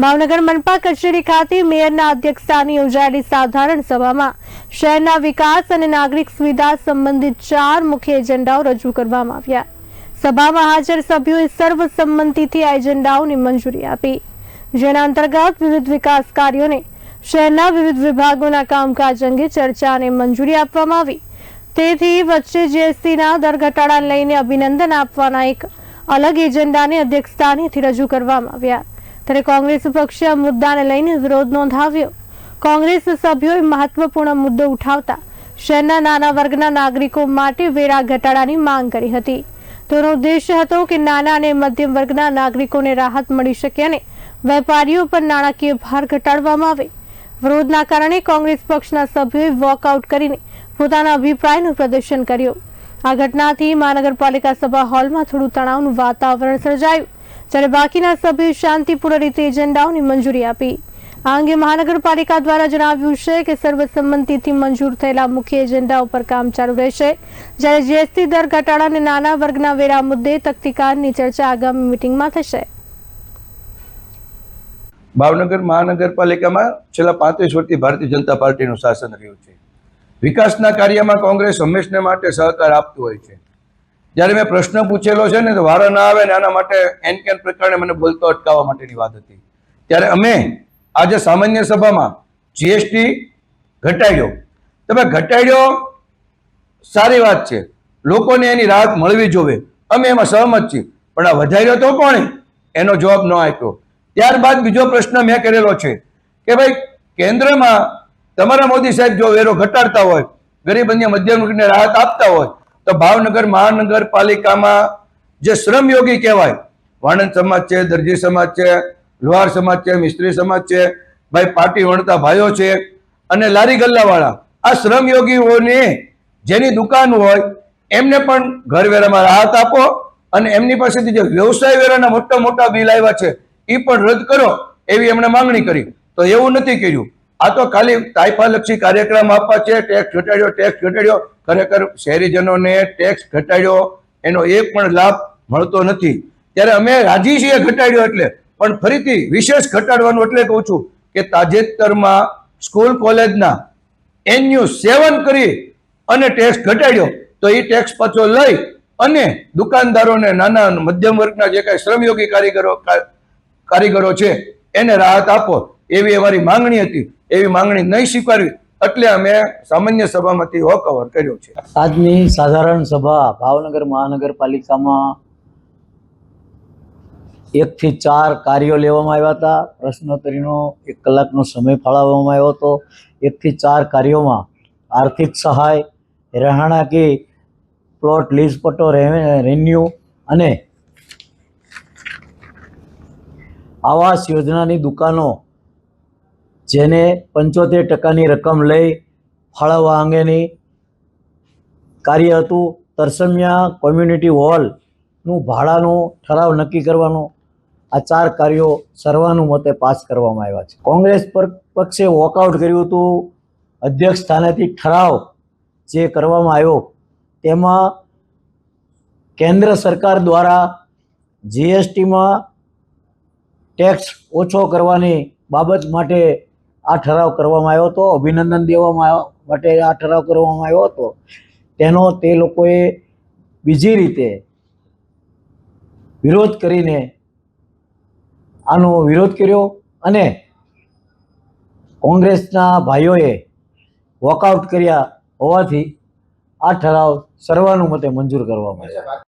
ભાવનગર મનપા કચેરી ખાતે મેયરના અધ્યક્ષસ્થાને યોજાયેલી સાધારણ સભામાં શહેરના વિકાસ અને નાગરિક સુવિધા સંબંધિત ચાર મુખ્ય એજન્ડાઓ રજૂ કરવામાં આવ્યા. સભામાં હાજર સભ્યોએ સર્વસંમતિથી આ એજન્ડાઓને મંજૂરી આપી. જેના અંતર્ગત વિવિધ વિકાસ કાર્યોને શહેરના વિવિધ વિભાગોના કામકાજ અંગે ચર્ચા અને મંજૂરી આપવામાં આવી. તેથી વચ્ચે જીએસટીના દર ઘટાડાને લઈને અભિનંદન આપવાના એક અલગ એજન્ડાને અધ્યક્ષસ્થાનેથી રજૂ કરવામાં આવ્યા. ત્યારે કોંગ્રેસ પક્ષે આ મુદ્દાને લઈને વિરોધ નોંધાવ્યો. કોંગ્રેસ સભ્યોએ મહત્વપૂર્ણ મુદ્દો ઉઠાવતા શહેરના નાના વર્ગના નાગરિકો માટે વેરા ઘટાડાની માંગ કરી હતી. તેનો ઉદ્દેશ્ય હતો કે નાના અને મધ્યમ વર્ગના નાગરિકોને રાહત મળી શકે અને વેપારીઓ પર નાણાકીય ભાર ઘટાડવામાં આવે. વિરોધના કારણે કોંગ્રેસ પક્ષના સભ્યોએ વોકઆઉટ કરીને પોતાના અભિપ્રાયનું પ્રદર્શન કર્યું. આ ઘટનાથી મહાનગરપાલિકા સભા હોલમાં થોડું તણાવનું વાતાવરણ સર્જાયું. જ્યારે બાકીના સભ્યોએ શાંતિપૂર્ણ રીતે એજન્ડાઓની મંજૂરી આપી. આ અંગે મહાનગરપાલિકા દ્વારા જણાવ્યું છે કે સર્વસંમતિથી મંજૂર થયેલા મુખ્ય એજન્ડાઓ પર કામ ચાલુ રહેશે. જ્યારે જીએસટી દર ઘટાડા અને નાના વર્ગના વેરા મુદ્દે તકતીકારની ચર્ચા આગામી મિટિંગમાં થશે. ભાવનગર મહાનગરપાલિકામાં છેલ્લા પાંત્રીસ વર્ષથી ભારતીય જનતા પાર્ટીનું શાસન રહ્યું છે. વિકાસના કાર્યમાં કોંગ્રેસ હંમેશને માટે સહકાર આપતું હોય છે. જ્યારે મેં પ્રશ્ન પૂછેલો છે ને, તો વારો ના આવે ને, આના માટે એન કેન પ્રકારે મને બોલતો અટકાવવા માટેની વાત હતી. ત્યારે અમે આજે સામાન્ય સભામાં જીએસટી ઘટાડ્યો. તમે ઘટાડ્યો, સારી વાત છે. લોકોને એની રાહત મળવી જોવે. અમે એમાં સહમત છીએ. પણ આ વધાર્યો તો કોણે? એનો જવાબ ન આપ્યો. ત્યારબાદ બીજો પ્રશ્ન મેં કરેલો છે કે ભાઈ, કેન્દ્રમાં તમારા મોદી સાહેબ જો વેરો ઘટાડતા હોય, ગરીબ અન્ય મધ્યમ વર્ગને રાહત આપતા હોય તો ભાવનગર મહાનગરપાલિકામાં જે શ્રમયોગી કહેવાય, વાણંદ સમાજ છે, દરજી સમાજ છે, લોહાર સમાજ છે, મિસ્ત્રી સમાજ છે, ભાઈ પાટી વણતા ભાઈઓ છે અને લારી ગલ્લાવાળા. આ શ્રમયોગીઓને જેની દુકાન હોય, એમને પણ ઘરવેરામાં રાહત આપો અને એમની પાસેથી જે વ્યવસાય વેરાના મોટા મોટા બિલ આવ્યા છે એ પણ રદ કરો એવી એમણે માંગણી કરી. તો એવું નથી કર્યું. આ તો ખાલી તાઇફાલક્ષી કાર્યક્રમ આપવા છે ટેક્સ ઘટાડ્યો ટેક્સ ઘટાડ્યો. ખરેખર શહેરીજનોને ટેક્સ ઘટાડ્યો, એનો એક પણ લાભ મળતો નથી. ત્યારે અમે રાજી છીએ ઘટાડ્યો એટલે. પણ ફરીથી વિશેષ ઘટાડવાનું એટલે કહું છું કે તાજેતરમાં સ્કૂલ કોલેજના એનયુ સેવન કરી અને ટેક્સ ઘટાડ્યો. તો એ ટેક્સ પાછો લઈ અને દુકાનદારોને નાના મધ્યમ વર્ગના જે કાંઈ શ્રમયોગી કારીગરો કારીગરો છે, એને રાહત આપો. એવી અમારી માંગણી હતી, એવી માંગણી નહીં સ્વીકારવી, એટલે અમે સામાન્ય સભામાંથી વોકઓવર કર્યો છે. આજની સાધારણ સભા ભાવનગર મહાનગરપાલિકામાં એકથી ચાર કાર્યો લેવામાં આવ્યા હતા. પ્રશ્નોત્તરીનો એક કલાકનો સમય ફાળવવામાં આવ્યો હતો. એકથી ચાર કાર્યોમાં આર્થિક સહાય, રહેણાંકી, પ્લોટ લીઝ પટ્ટો રેન્યુ અને આવાસ યોજનાની દુકાનો જેને પંચોતેર ટકાની રકમ લઈ ફાળવવા અંગેની કાર્ય હતું. તરસમિયા કોમ્યુનિટી હોલનું ભાડાનો ઠરાવ નક્કી કરવાનો, આ ચાર કાર્યો સર્વાનુમતે પાસ કરવામાં આવ્યા છે. કોંગ્રેસ પર પક્ષે વોકઆઉટ કર્યું હતું. અધ્યક્ષ સ્થાનેથી ઠરાવ જે કરવામાં આવ્યો, તેમાં કેન્દ્ર સરકાર દ્વારા જીએસટીમાં ટેક્સ ઓછો કરવાની બાબત માટે આ ઠરાવ કરવામાં આવ્યો હતો, અભિનંદન દેવામાં માટે આ ઠરાવ કરવામાં આવ્યો હતો. તેનો તે લોકોએ બીજી રીતે વિરોધ કરીને આનો વિરોધ કર્યો અને કોંગ્રેસના ભાઈઓએ વોકઆઉટ કર્યા હોવાથી આ ઠરાવ સર્વાનુમતે મંજૂર કરવામાં આવ્યો.